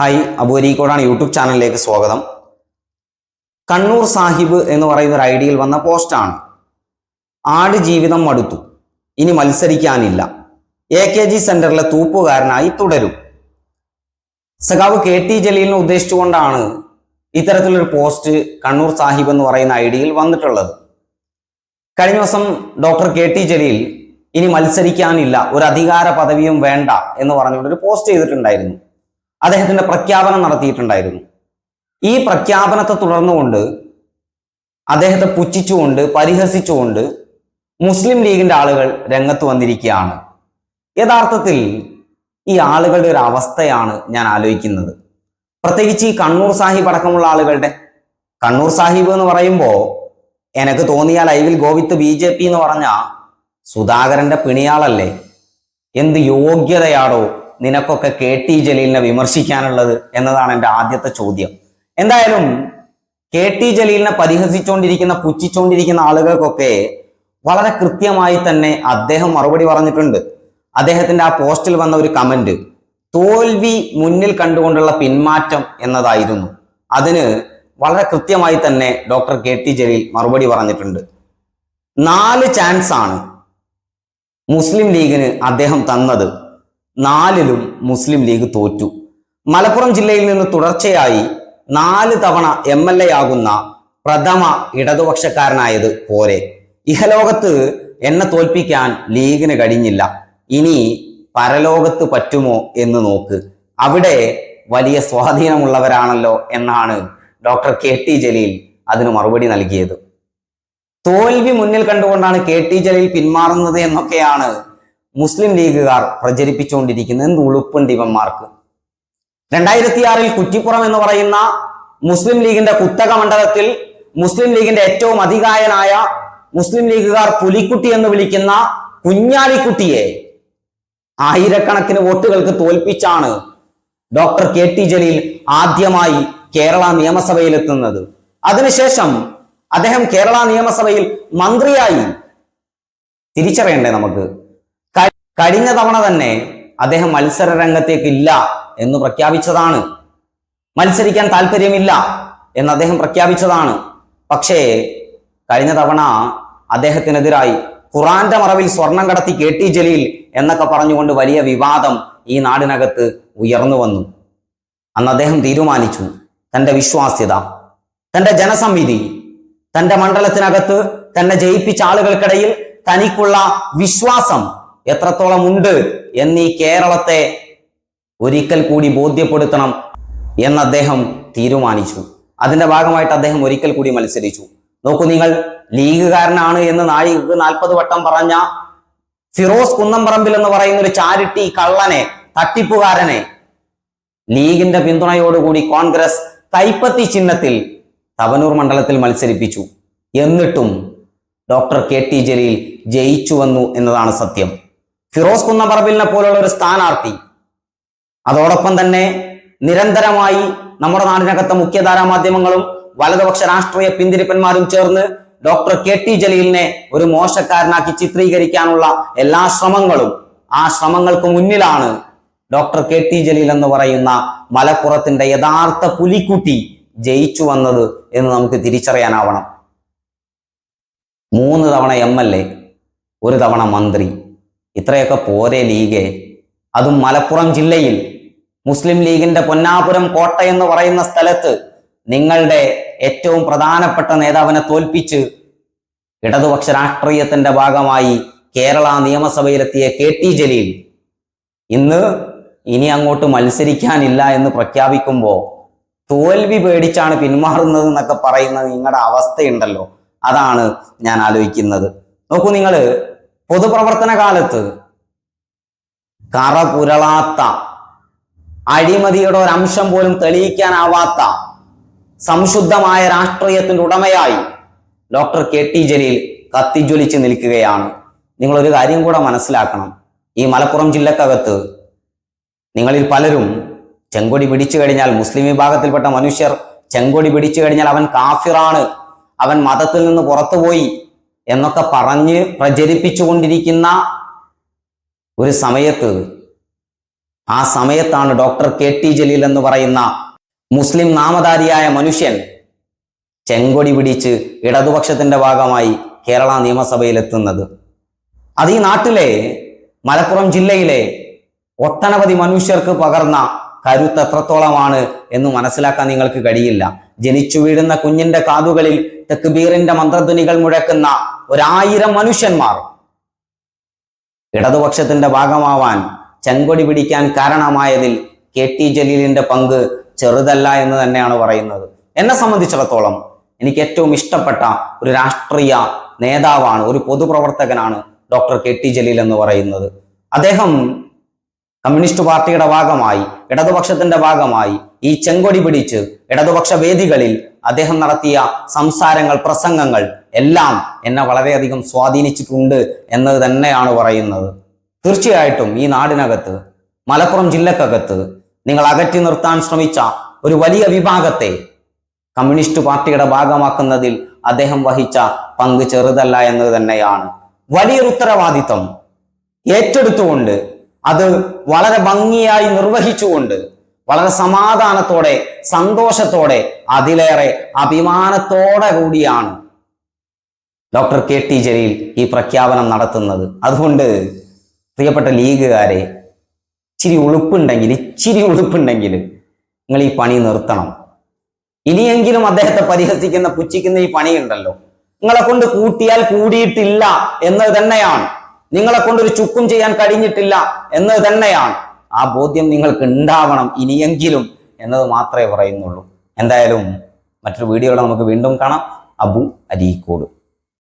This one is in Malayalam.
ഹായ് അബൂരീക്കോടാണ് യൂട്യൂബ് ചാനലിലേക്ക് സ്വാഗതം. കണ്ണൂർ സാഹിബ് എന്ന് പറയുന്ന ഒരു ഐഡിയയിൽ വന്ന പോസ്റ്റാണ്. ആട് ജീവിതം മടുത്തു. ഇനി മത്സരിക്കാനില്ല. എ കെ ജി സെന്ററിലെ തൂപ്പുകാരനായി തുടരും. സഖാവ് കെ ടി ജലീലിനെ ഉദ്ദേശിച്ചുകൊണ്ടാണ് ഇത്തരത്തിലൊരു പോസ്റ്റ് കണ്ണൂർ സാഹിബ് എന്ന് പറയുന്ന ഐഡിയയിൽ വന്നിട്ടുള്ളത്. കഴിഞ്ഞ ദിവസം ഡോക്ടർ കെ ടി ജലീൽ ഇനി മത്സരിക്കാനില്ല ഒരു അധികാര പദവിയും വേണ്ട എന്ന് പറഞ്ഞുകൊണ്ട് ഒരു പോസ്റ്റ് ചെയ്തിട്ടുണ്ടായിരുന്നു. അദ്ദേഹത്തിന്റെ പ്രഖ്യാപനം നടത്തിയിട്ടുണ്ടായിരുന്നു. ഈ പ്രഖ്യാപനത്തെ തുടർന്നുകൊണ്ട് അദ്ദേഹത്തെ പുച്ഛിച്ചുകൊണ്ട് പരിഹസിച്ചുകൊണ്ട് മുസ്ലിം ലീഗിന്റെ ആളുകൾ രംഗത്ത് വന്നിരിക്കുകയാണ്. യഥാർത്ഥത്തിൽ ഈ ആളുകളുടെ ഒരു അവസ്ഥയാണ് ഞാൻ ആലോചിക്കുന്നത്. പ്രത്യേകിച്ച് ഈ കണ്ണൂർ സാഹിബ് അടക്കമുള്ള ആളുകളുടെ കണ്ണൂർ സാഹിബ് എന്ന് പറയുമ്പോൾ എനക്ക് will go with B J P എന്ന് പറഞ്ഞ സുധാകരന്റെ പിണിയാളല്ലേ? എന്ത് യോഗ്യതയാടോ നിനക്കൊക്കെ കെ ടി ജലീലിനെ വിമർശിക്കാനുള്ളത് എന്നതാണ് എന്റെ ആദ്യത്തെ ചോദ്യം. എന്തായാലും കെ ടി ജലീലിനെ പരിഹസിച്ചുകൊണ്ടിരിക്കുന്ന പുച്ഛിച്ചുകൊണ്ടിരിക്കുന്ന ആളുകൾക്കൊക്കെ വളരെ കൃത്യമായി തന്നെ അദ്ദേഹം മറുപടി പറഞ്ഞിട്ടുണ്ട്. അദ്ദേഹത്തിന്റെ ആ പോസ്റ്റിൽ വന്ന ഒരു കമന്റ് തോൽവി മുന്നിൽ കണ്ടുകൊണ്ടുള്ള പിന്മാറ്റം എന്നതായിരുന്നു. അതിന് വളരെ കൃത്യമായി തന്നെ ഡോക്ടർ കെ ടി ജലീൽ മറുപടി പറഞ്ഞിട്ടുണ്ട്. നാല് ചാൻസ് ആണ് മുസ്ലിം ലീഗിന് അദ്ദേഹം തന്നത്. നാലിലും മുസ്ലിം ലീഗ് തോറ്റു. മലപ്പുറം ജില്ലയിൽ നിന്ന് തുടർച്ചയായി നാല് തവണ എം എൽ എ ആകുന്ന പ്രഥമ ഇടതുപക്ഷക്കാരനായത് പോരെ. ഇഹലോകത്ത് എന്നെ തോൽപ്പിക്കാൻ ലീഗിന് കഴിഞ്ഞില്ല. ഇനി പരലോകത്ത് പറ്റുമോ എന്ന് നോക്ക്. അവിടെ വലിയ സ്വാധീനമുള്ളവരാണല്ലോ എന്നാണ് ഡോക്ടർ കെ ടി ജലീൽ അതിന് മറുപടി നൽകിയത്. തോൽവി മുന്നിൽ കണ്ടുകൊണ്ടാണ് കെ ടി ജലീൽ പിന്മാറുന്നത് എന്നൊക്കെയാണ് മുസ്ലിം ലീഗുകാർ പ്രചരിപ്പിച്ചുകൊണ്ടിരിക്കുന്നത് എന്ത് ഉളുപ്പുണ്ട് ഇവന്മാർക്ക് രണ്ടായിരത്തി ആറിൽ കുറ്റിപ്പുറം എന്ന് പറയുന്ന മുസ്ലിം ലീഗിന്റെ കുത്തക മണ്ഡലത്തിൽ മുസ്ലിം ലീഗിന്റെ ഏറ്റവും അധികായനായ മുസ്ലിം ലീഗുകാർ പുലിക്കുട്ടി എന്ന് വിളിക്കുന്ന കുഞ്ഞാലിക്കുട്ടിയെ ആയിരക്കണക്കിന് വോട്ടുകൾക്ക് തോൽപ്പിച്ചാണ് ഡോക്ടർ കെ ടി ജലീൽ ആദ്യമായി കേരള നിയമസഭയിലെത്തുന്നത്. അതിനുശേഷം അദ്ദേഹം കേരള നിയമസഭയിൽ മന്ത്രിയായി. തിരിച്ചറിയണ്ടേ നമുക്ക്? കഴിഞ്ഞ തവണ തന്നെ അദ്ദേഹം മത്സര രംഗത്തേക്കില്ല എന്ന് പ്രഖ്യാപിച്ചതാണ്. മത്സരിക്കാൻ താല്പര്യമില്ല എന്ന് അദ്ദേഹം പ്രഖ്യാപിച്ചതാണ്. പക്ഷേ കഴിഞ്ഞ തവണ അദ്ദേഹത്തിനെതിരായി ഖുറാന്റെ മറവിൽ സ്വർണം കടത്തി കെ ടി ജലീൽ എന്നൊക്കെ പറഞ്ഞുകൊണ്ട് വലിയ വിവാദം ഈ നാടിനകത്ത് ഉയർന്നു വന്നു. അന്ന് അദ്ദേഹം തീരുമാനിച്ചു തന്റെ വിശ്വാസ്യത തന്റെ ജനസമിതി തന്റെ മണ്ഡലത്തിനകത്ത് തന്നെ ജയിപ്പിച്ച ആളുകൾക്കിടയിൽ തനിക്കുള്ള വിശ്വാസം എത്രത്തോളം ഉണ്ട് എന്നീ കേരളത്തെ ഒരിക്കൽ കൂടി ബോധ്യപ്പെടുത്തണം എന്ന് അദ്ദേഹം തീരുമാനിച്ചു. അതിന്റെ ഭാഗമായിട്ട് അദ്ദേഹം ഒരിക്കൽ കൂടി മത്സരിച്ചു. നോക്കൂ നിങ്ങൾ ലീഗുകാരനാണ് എന്ന് നാഴികക്ക് നാൽപ്പത് വട്ടം പറഞ്ഞ ഫിറോസ് കുന്നംപറമ്പിൽ എന്ന് പറയുന്ന ഒരു ചാരിറ്റി കള്ളനെ തട്ടിപ്പുകാരനെ ലീഗിന്റെ പിന്തുണയോടുകൂടി കോൺഗ്രസ് കൈപ്പത്തി ചിഹ്നത്തിൽ തവനൂർ മണ്ഡലത്തിൽ മത്സരിപ്പിച്ചു. എന്നിട്ടും ഡോക്ടർ കെ ടി ജലീൽ ജയിച്ചു വന്നു എന്നതാണ് സത്യം. ഫിറോസ് കുന്നപ്പറമ്പിലിനെ പോലുള്ള ഒരു സ്ഥാനാർത്ഥി അതോടൊപ്പം തന്നെ നിരന്തരമായി നമ്മുടെ നാടിനകത്തെ മുഖ്യധാരാ മാധ്യമങ്ങളും വലതുപക്ഷ രാഷ്ട്രീയ പിന്തിരിപ്പന്മാരും ചേർന്ന് ഡോക്ടർ കെ ടി ജലീലിനെ ഒരു മോശക്കാരനാക്കി ചിത്രീകരിക്കാനുള്ള എല്ലാ ശ്രമങ്ങളും ആ ശ്രമങ്ങൾക്ക് മുന്നിലാണ് ഡോക്ടർ കെ ടി ജലീൽ എന്ന് പറയുന്ന മലപ്പുറത്തിന്റെ യഥാർത്ഥ പുലിക്കുട്ടി ജയിച്ചു വന്നത് എന്ന് നമുക്ക് തിരിച്ചറിയാനാവണം. മൂന്ന് തവണ എം എൽ എ ഒരു തവണ മന്ത്രി. ഇത്രയൊക്കെ പോരെ ലീഗ്. അതും മലപ്പുറം ജില്ലയിൽ. മുസ്ലിം ലീഗിന്റെ പൊന്നാപുരം കോട്ട എന്ന് പറയുന്ന സ്ഥലത്ത് നിങ്ങളുടെ ഏറ്റവും പ്രധാനപ്പെട്ട നേതാവിനെ തോൽപ്പിച്ച് ഇടതുപക്ഷ രാഷ്ട്രീയത്തിന്റെ ഭാഗമായി കേരള നിയമസഭയിലെത്തിയ കെ ടി ജലീൽ. ഇന്ന് ഇനി അങ്ങോട്ട് മത്സരിക്കാനില്ല എന്ന് പ്രഖ്യാപിക്കുമ്പോൾ തോൽവി പേടിച്ചാണ് പിന്മാറുന്നത് എന്നൊക്കെ പറയുന്നത് നിങ്ങളുടെ അവസ്ഥയുണ്ടല്ലോ. അതാണ് ഞാൻ ആലോചിക്കുന്നത്. നോക്കൂ നിങ്ങൾ പൊതുപ്രവർത്തന കാലത്ത് കറ പുരളാത്ത അഴിമതിയുടെ ഒരംശം പോലും തെളിയിക്കാനാവാത്ത സംശുദ്ധമായ രാഷ്ട്രീയത്തിന്റെ ഉടമയായി ഡോക്ടർ കെ ടി ജലീൽ കത്തിജ്വലിച്ച് നിൽക്കുകയാണ്. നിങ്ങൾ ഒരു കാര്യം കൂടെ മനസ്സിലാക്കണം. ഈ മലപ്പുറം ജില്ലക്കകത്ത് നിങ്ങളിൽ പലരും ചെങ്കൊടി പിടിച്ചു കഴിഞ്ഞാൽ മുസ്ലിം വിഭാഗത്തിൽപ്പെട്ട മനുഷ്യർ ചെങ്കൊടി പിടിച്ചു കഴിഞ്ഞാൽ അവൻ കാഫിറാണ്. അവൻ മതത്തിൽ നിന്ന് പുറത്തുപോയി. എന്നൊക്കെ പറഞ്ഞ് പ്രചരിപ്പിച്ചുകൊണ്ടിരിക്കുന്ന ഒരു സമയത്ത് ആ സമയത്താണ് ഡോക്ടർ കെ ടി ജലീൽ എന്ന് പറയുന്ന മുസ്ലിം നാമധാരിയായ മനുഷ്യൻ ചെങ്കൊടി പിടിച്ച് ഇടതുപക്ഷത്തിന്റെ ഭാഗമായി കേരള നിയമസഭയിലെത്തുന്നത്. അത് ഈ നാട്ടിലെ മലപ്പുറം ജില്ലയിലെ ഒട്ടനവധി മനുഷ്യർക്ക് പകർന്ന കരുത്ത് എത്രത്തോളമാണ് എന്ന് മനസ്സിലാക്കാൻ നിങ്ങൾക്ക് കഴിയില്ല. ജനിച്ചു വീഴുന്ന കുഞ്ഞിന്റെ കാതുകളിൽ തെക്കുബീറിന്റെ മന്ത്രധ്വനികൾ മുഴക്കുന്ന ഒരായിരം മനുഷ്യന്മാർ. ഇടതുപക്ഷത്തിന്റെ ഭാഗമാവാൻ ചെങ്കൊടി പിടിക്കാൻ കാരണമായതിൽ കെ ടി ജലീലിന്റെ പങ്ക് ചെറുതല്ല എന്ന് തന്നെയാണ് പറയുന്നത്. എന്നെ സംബന്ധിച്ചിടത്തോളം എനിക്ക് ഏറ്റവും ഇഷ്ടപ്പെട്ട ഒരു രാഷ്ട്രീയ നേതാവാണ് ഒരു പൊതുപ്രവർത്തകനാണ് ഡോക്ടർ കെ ടി ജലീൽ എന്ന് പറയുന്നത്. അദ്ദേഹം കമ്മ്യൂണിസ്റ്റ് പാർട്ടിയുടെ ഭാഗമായി ഇടതുപക്ഷത്തിന്റെ ഭാഗമായി ഈ ചെങ്കൊടി പിടിച്ച് ഇടതുപക്ഷ വേദികളിൽ അദ്ദേഹം നടത്തിയ സംസാരങ്ങൾ പ്രസംഗങ്ങൾ എല്ലാം എന്നെ വളരെയധികം സ്വാധീനിച്ചിട്ടുണ്ട് എന്നത് തന്നെയാണ് പറയുന്നത്. തീർച്ചയായിട്ടും ഈ നാടിനകത്ത് മലപ്പുറം ജില്ലക്കകത്ത് നിങ്ങൾ അകറ്റി നിർത്താൻ ശ്രമിച്ച ഒരു വലിയ വിഭാഗത്തെ കമ്മ്യൂണിസ്റ്റ് പാർട്ടിയുടെ ഭാഗമാക്കുന്നതിൽ അദ്ദേഹം വഹിച്ച പങ്ക് ചെറുതല്ല എന്നത് തന്നെയാണ്. വലിയൊരു ഉത്തരവാദിത്വം ഏറ്റെടുത്തുകൊണ്ട് അത് വളരെ ഭംഗിയായി നിർവഹിച്ചുകൊണ്ട് വളരെ സമാധാനത്തോടെ സന്തോഷത്തോടെ അതിലേറെ അഭിമാനത്തോടെ കൂടിയാണ് ഡോക്ടർ കെ ടി ജലീൽ ഈ പ്രഖ്യാപനം നടത്തുന്നത്. അതുകൊണ്ട് പ്രിയപ്പെട്ട ലീഗുകാരെ ഇച്ചിരി ഉളുപ്പുണ്ടെങ്കിൽ ഇച്ചിരി ഉളുപ്പുണ്ടെങ്കിൽ നിങ്ങൾ ഈ പണി നിർത്തണം. ഇനിയെങ്കിലും അദ്ദേഹത്തെ പരിഹസിക്കുന്ന പുച്ഛിക്കുന്ന ഈ പണിയുണ്ടല്ലോ. നിങ്ങളെ കൊണ്ട് കൂട്ടിയാൽ കൂടിയിട്ടില്ല എന്നത് തന്നെയാണ്. നിങ്ങളെ കൊണ്ടൊരു ചുക്കും ചെയ്യാൻ കഴിഞ്ഞിട്ടില്ല എന്നത് തന്നെയാണ്. ആ ബോധ്യം നിങ്ങൾക്ക് ഉണ്ടാവണം ഇനിയെങ്കിലും എന്നത് മാത്രമേ പറയുന്നുള്ളൂ. എന്തായാലും മറ്റൊരു വീഡിയോയുടെ നമുക്ക് വീണ്ടും കാണാം. അബു അരീക്കോട്.